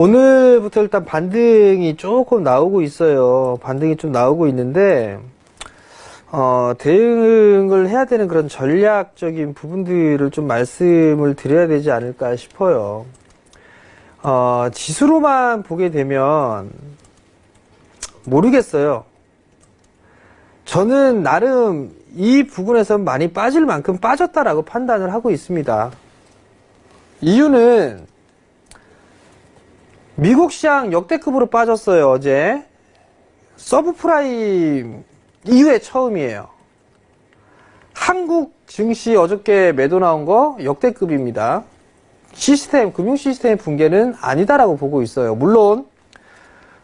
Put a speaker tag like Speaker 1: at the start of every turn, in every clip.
Speaker 1: 오늘부터 일단 반등이 조금 나오고 있어요. 반등이 좀 나오고 있는데, 어, 대응을 해야 되는 그런 전략적인 부분들을 좀 말씀을 드려야 되지 않을까 싶어요. 어, 지수로만 보게 되면, 모르겠어요. 저는 나름 이 부분에서 많이 빠질 만큼 빠졌다라고 판단을 하고 있습니다. 이유는 미국 시장 역대급으로 빠졌어요, 어제. 서브프라임 이후에 처음이에요. 한국 증시 어저께 매도 나온 거 역대급입니다. 시스템, 금융 시스템의 붕괴는 아니다라고 보고 있어요. 물론,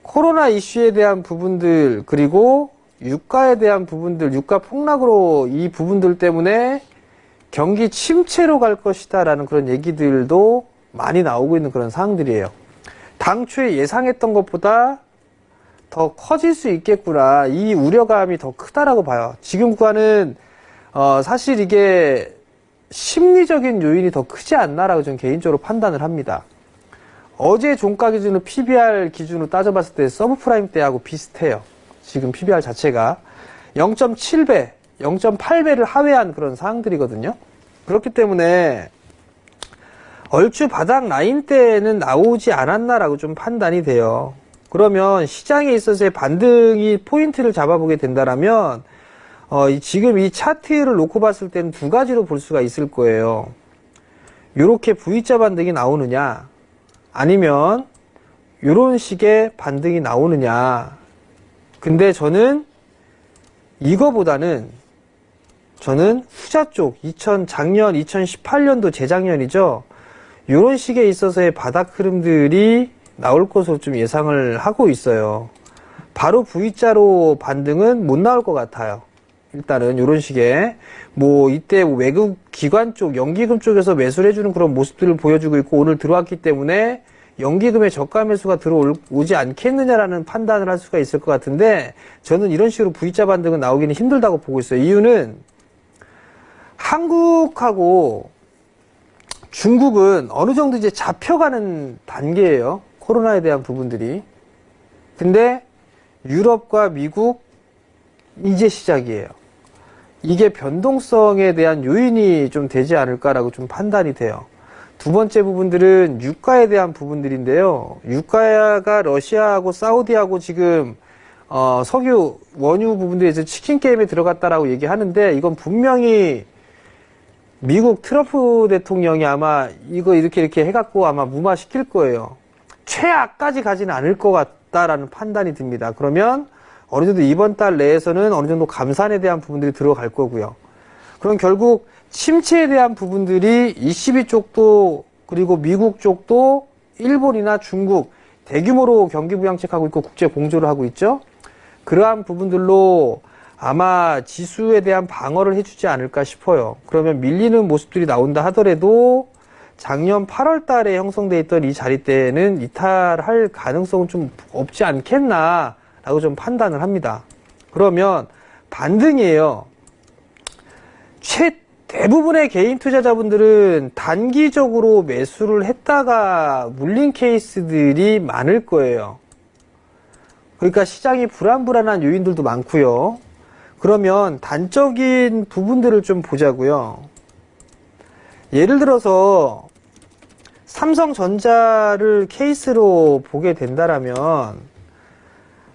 Speaker 1: 코로나 이슈에 대한 부분들, 그리고 유가에 대한 부분들, 유가 폭락으로 이 부분들 때문에 경기 침체로 갈 것이다 라는 그런 얘기들도 많이 나오고 있는 그런 상황들이에요. 당초에 예상했던 것보다 더 커질 수 있겠구나. 이 우려감이 더 크다라고 봐요. 지금 구간은 어, 사실 이게 심리적인 요인이 더 크지 않나라고 저는 개인적으로 판단을 합니다. 어제 종가 기준으로 PBR 기준으로 따져봤을 때 서브프라임 때하고 비슷해요. 지금 PBR 자체가 0.7배, 0.8배를 하회한 그런 상황들이거든요. 그렇기 때문에 얼추 바닥 라인 때는 나오지 않았나라고 좀 판단이 돼요. 그러면 시장에 있어서의 반등이 포인트를 잡아보게 된다라면 어, 이- 지금 이 차트를 놓고 봤을 때는 두 가지로 볼 수가 있을 거예요. 이렇게 V자 반등이 나오느냐, 아니면 이런 식의 반등이 나오느냐. 근데 저는 이거보다는 저는 후자 쪽 2000 작년 2018년도 재작년이죠. 이런 식에 있어서의 바닥 흐름들이 나올 것으로 좀 예상을 하고 있어요. 바로 V자로 반등은 못 나올 것 같아요. 일단은 이런 식의 뭐 이때 외국 기관 쪽 연기금 쪽에서 매수를 해주는 그런 모습들을 보여주고 있고 오늘 들어왔기 때문에 연기금의 저가 매수가 들어오지 않겠느냐라는 판단을 할 수가 있을 것 같은데 저는 이런 식으로 V자 반등은 나오기는 힘들다고 보고 있어요. 이유는 한국하고 중국은 어느 정도 이제 잡혀가는 단계예요. 코로나에 대한 부분들이. 근데 유럽과 미국 이제 시작이에요. 이게 변동성에 대한 요인이 좀 되지 않을까라고 좀 판단이 돼요. 두 번째 부분들은 유가에 대한 부분들인데요. 유가가 러시아하고 사우디하고 지금 어, 석유 원유 부분들에서 치킨 게임에 들어갔다라고 얘기하는데 이건 분명히 미국 트럼프 대통령이 아마 이거 이렇게 이렇게 해갖고 아마 무마시킬 거예요. 최악까지 가지는 않을 것 같다라는 판단이 듭니다. 그러면 어느 정도 이번 달 내에서는 어느 정도 감산에 대한 부분들이 들어갈 거고요. 그럼 결국 침체에 대한 부분들이 ECB 쪽도 그리고 미국 쪽도 일본이나 중국 대규모로 경기 부양책하고 있고 국제 공조를 하고 있죠. 그러한 부분들로 아마 지수에 대한 방어를 해주지 않을까 싶어요. 그러면 밀리는 모습들이 나온다 하더라도 작년 8월 달에 형성돼 있던 이 자리대는 이탈할 가능성은 좀 없지 않겠나 라고 좀 판단을 합니다. 그러면 반등이에요. 최 대부분의 개인 투자자분들은 단기적으로 매수를 했다가 물린 케이스들이 많을 거예요. 그러니까 시장이 불안불안한 요인들도 많고요. 그러면 단적인 부분들을 좀 보자고요. 예를 들어서 삼성전자를 케이스로 보게 된다라면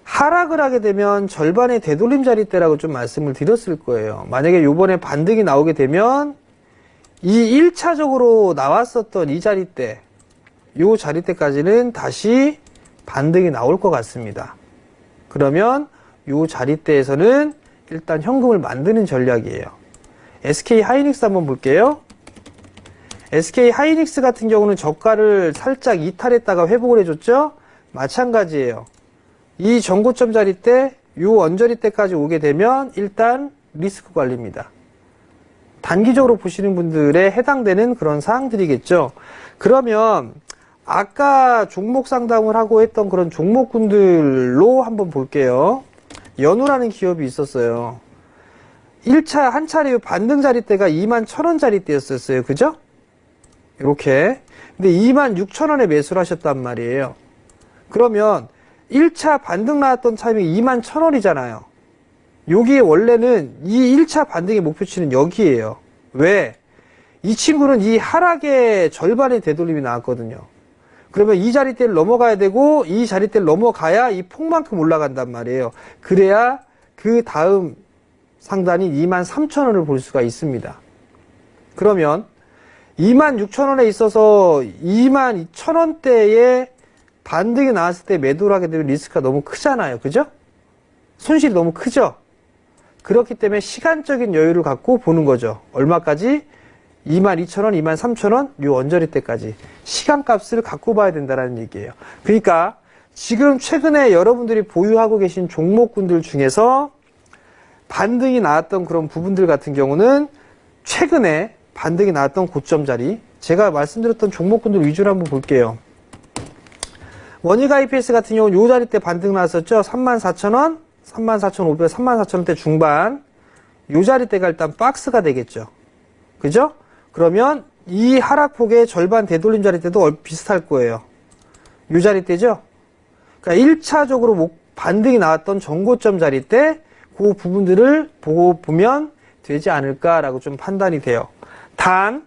Speaker 1: 하락을 하게 되면 절반의 되돌림 자리대라고 좀 말씀을 드렸을 거예요. 만약에 요번에 반등이 나오게 되면 이 1차적으로 나왔었던 이 자리대, 요 자리대까지는 다시 반등이 나올 것 같습니다. 그러면 요 자리대에서는 일단 현금을 만드는 전략이에요. SK 하이닉스 한번 볼게요. SK 하이닉스 같은 경우는 저가를 살짝 이탈했다가 회복을 해줬죠? 마찬가지예요. 이 전고점 자리 때, 요 언저리 때까지 오게 되면 일단 리스크 관리입니다. 단기적으로 보시는 분들에 해당되는 그런 사항들이겠죠. 그러면 아까 종목 상담을 하고 했던 그런 종목군들로 한번 볼게요. 연우라는 기업이 있었어요. 1차 한 차례 반등 자리대가 2만 1천원 자리대였었어요. 그죠? 이렇게. 근데 2만 6천원에 매수를 하셨단 말이에요. 그러면 1차 반등 나왔던 타이밍 2만 1000원이잖아요. 여기에 원래는 이 1차 반등의 목표치는 여기에요. 왜? 이 친구는 이 하락의 절반의 되돌림이 나왔거든요. 그러면 이 자리대를 넘어가야 되고 이 자리대를 넘어가야 이 폭만큼 올라간단 말이에요. 그래야 그 다음 상단이 2만 3천 원을 볼 수가 있습니다. 그러면 2만 6천 원에 있어서 2만 2천 원대에 반등이 나왔을 때 매도를 하게 되면 리스크가 너무 크잖아요. 그죠? 손실이 너무 크죠? 그렇기 때문에 시간적인 여유를 갖고 보는 거죠. 얼마까지? 22,000원, 23,000원, 요 언저리 때까지 시간값을 갖고 봐야 된다는 얘기예요. 그러니까 지금 최근에 여러분들이 보유하고 계신 종목군들 중에서 반등이 나왔던 그런 부분들 같은 경우는 최근에 반등이 나왔던 고점 자리 제가 말씀드렸던 종목군들 위주로 한번 볼게요. 원익 IPS 같은 경우는 요 자리 때 반등 나왔었죠. 34,000원, 34,500, 34,000원대 중반 요 자리 때가 일단 박스가 되겠죠. 그죠? 그러면 이 하락폭의 절반 되돌림 자리 때도 얼- 비슷할 거예요. 요 자리 때죠? 그러니까 1차적으로 목, 반등이 나왔던 정고점 자리 때 그 부분들을 보고 보면 되지 않을까라고 좀 판단이 돼요. 단,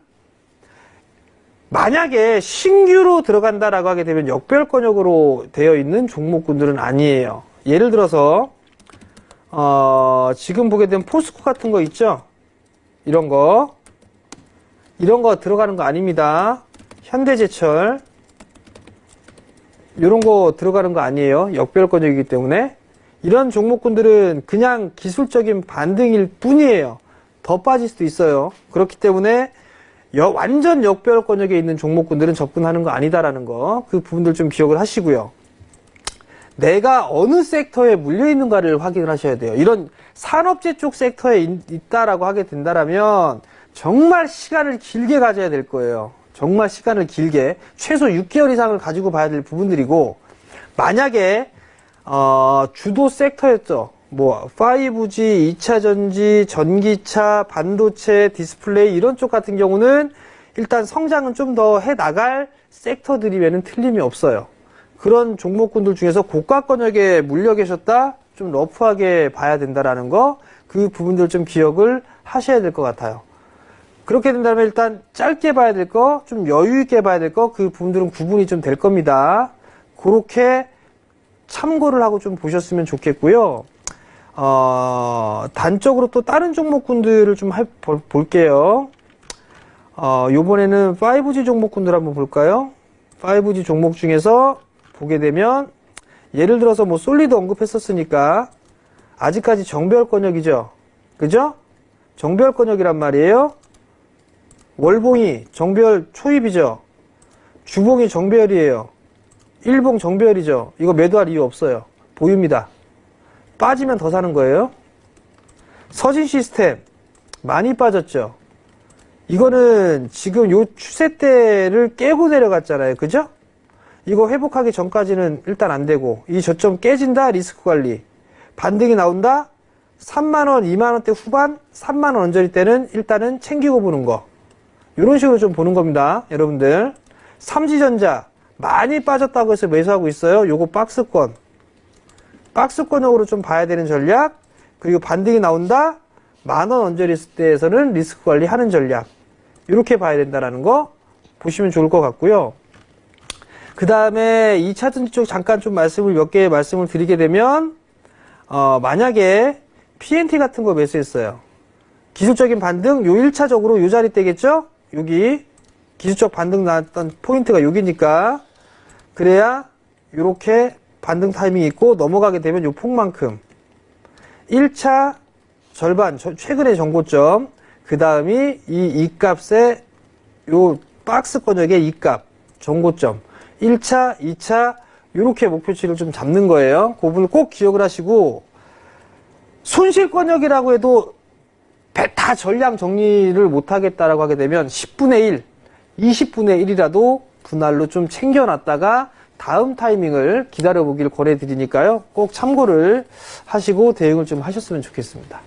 Speaker 1: 만약에 신규로 들어간다라고 하게 되면 역별권역으로 되어 있는 종목군들은 아니에요. 예를 들어서, 어, 지금 보게 되면 포스코 같은 거 있죠? 이런 거. 이런 거 들어가는 거 아닙니다. 현대제철. 이런 거 들어가는 거 아니에요. 역별권역이기 때문에. 이런 종목군들은 그냥 기술적인 반등일 뿐이에요. 더 빠질 수도 있어요. 그렇기 때문에 여- 완전 역별권역에 있는 종목군들은 접근하는 거 아니다라는 거. 그 부분들 좀 기억을 하시고요. 내가 어느 섹터에 물려 있는가를 확인을 하셔야 돼요. 이런 산업재 쪽 섹터에 있- 있다라고 하게 된다라면 정말 시간을 길게 가져야 될 거예요. 정말 시간을 길게 최소 6개월 이상을 가지고 봐야 될 부분들이고 만약에 어, 주도 섹터였죠. 뭐 5G, 2차 전지, 전기차, 반도체, 디스플레이 이런 쪽 같은 경우는 일단 성장은 좀 더 해 나갈 섹터들이면은 틀림이 없어요. 그런 종목군들 중에서 고가 권역에 물려 계셨다 좀 러프하게 봐야 된다라는 거 그 부분들 좀 기억을 하셔야 될 것 같아요. 그렇게 된다면 일단 짧게 봐야 될 거, 좀 여유 있게 봐야 될 거, 그 부분들은 구분이 좀 될 겁니다. 그렇게 참고를 하고 좀 보셨으면 좋겠고요. 어, 단적으로 또 다른 종목군들을 좀 할- 볼, 볼게요. 어, 요번에는 5G 종목군들 한번 볼까요? 5G 종목 중에서 보게 되면 예를 들어서 뭐 솔리드 언급했었으니까 아직까지 정별권역이죠. 그죠? 정별권역이란 말이에요. 월봉이 정별 초입이죠. 주봉이 정별이에요. 일봉 정별이죠. 이거 매도할 이유 없어요. 보유입니다. 빠지면 더 사는 거예요. 서진 시스템 많이 빠졌죠. 이거는 지금 요 추세대를 깨고 내려갔잖아요. 그죠? 이거 회복하기 전까지는 일단 안 되고 이 저점 깨진다 리스크 관리 반등이 나온다 3만원 2만원대 후반 3만원 언저리 때는 일단은 챙기고 보는 거 이런 식으로 좀 보는 겁니다 여러분들. 삼지전자 많이 빠졌다고 해서 매수하고 있어요. 요거 박스권. 박스권역으로 좀 봐야 되는 전략. 그리고 반등이 나온다. 만원 언저리 때에서는 리스크 관리하는 전략. 이렇게 봐야 된다라는 거 보시면 좋을 것 같고요. 그 다음에 2차 전지 쪽 잠깐 좀 말씀을 몇 개 말씀을 드리게 되면, 어, 만약에 PNT 같은 거 매수했어요. 기술적인 반등, 요 1차적으로 요 자리 때겠죠? 여기, 기술적 반등 나왔던 포인트가 여기니까, 그래야, 요렇게 반등 타이밍이 있고, 넘어가게 되면 요 폭만큼. 1차 절반, 저- 최근의 정고점, 그 다음이 이 이값의 요 박스 권역의 이값, 정고점. 1차, 2차, 이렇게 목표치를 좀 잡는 거예요. 그 부분을 꼭 기억을 하시고, 손실 권역이라고 해도 배- 다 전량 정리를 못 하겠다라고 하게 되면 10분의 1, 20분의 1이라도 분할로 좀 챙겨놨다가 다음 타이밍을 기다려보길 권해드리니까요. 꼭 참고를 하시고 대응을 좀 하셨으면 좋겠습니다.